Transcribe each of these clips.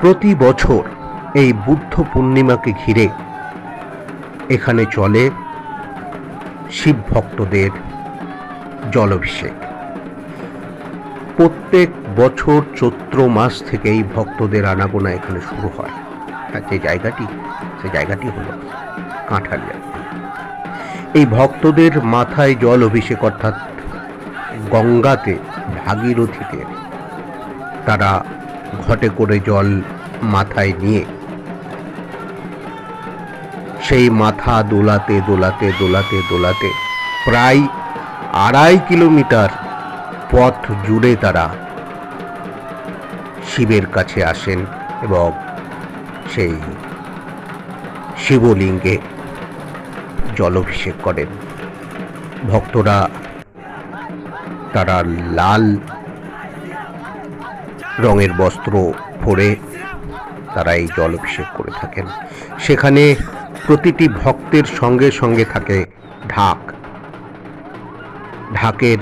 প্রতি বছর এই বুদ্ধ পূর্ণিমাকে ঘিরে এখানে চলে শিব ভক্তদের জলাভিষেক। প্রত্যেক বছর চৈত্র মাস থেকেই ভক্তদের আনাগোনা এখানে শুরু হয়। আর যে জায়গাটি, সে জায়গাটি হলো কাঁঠালিয়া। এই ভক্তদের মাথায় জল অভিষেক অর্থাৎ গঙ্গাতে ভাগীরথীতে তারা ঘটে করে জল মাথায় নিয়ে। সেই মাথা দোলাতে দোলাতে দোলাতে দোলাতে প্রায় আড়াই কিলোমিটার পথ জুড়ে তারা শিবের কাছে আসেন এবং সেই শিবলিঙ্গে জলাভিষেক করেন। ভক্তরা তারা লাল রঙের বস্ত্র পরে তারা এই জলাভিষেক করে থাকেন। সেখানে প্রতিটি ভক্তের সঙ্গে সঙ্গে থাকে ঢাক। ঢাকের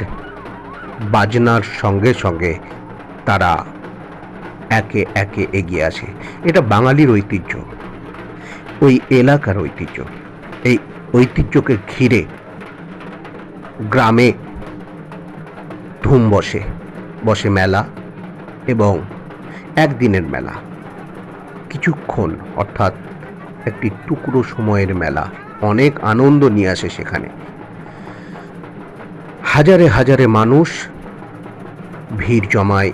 বাজনার সঙ্গে সঙ্গে তারা একে একে এগিয়ে আসে। এটা বাঙালির ঐতিহ্য। ওই এলাকার ঐতিহ্য। এই ঐতিহ্যকে ঘিরে গ্রামে ধুম বসে বসে মেলা। এবং একদিনের মেলা। কিছুক্ষণ, অর্থাৎ একটি টুকরো সময়ের মেলা। অনেক আনন্দ নিয়ে আসে সেখানে। হাজারে হাজারে মানুষ ভিড় জমায়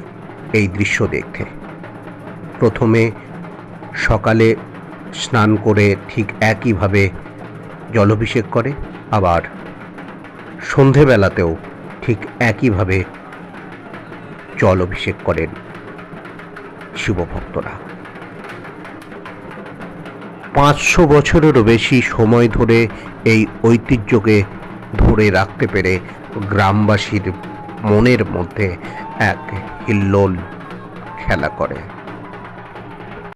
এই দৃশ্য দেখতে। প্রথমে সকালে স্নান করে ঠিক একইভাবে জলাভিষেক করে, আবার সন্ধেবেলাতেও ঠিক একইভাবে জল অভিষেক করেন। শিবভক্তরা পাঁচশো বছরেরও বেশি সময় ধরে এই ঐতিহ্যকে ধরে রাখতে পেরে গ্রামবাসীর মনের মধ্যে এক হিল্লোল খেলা করে।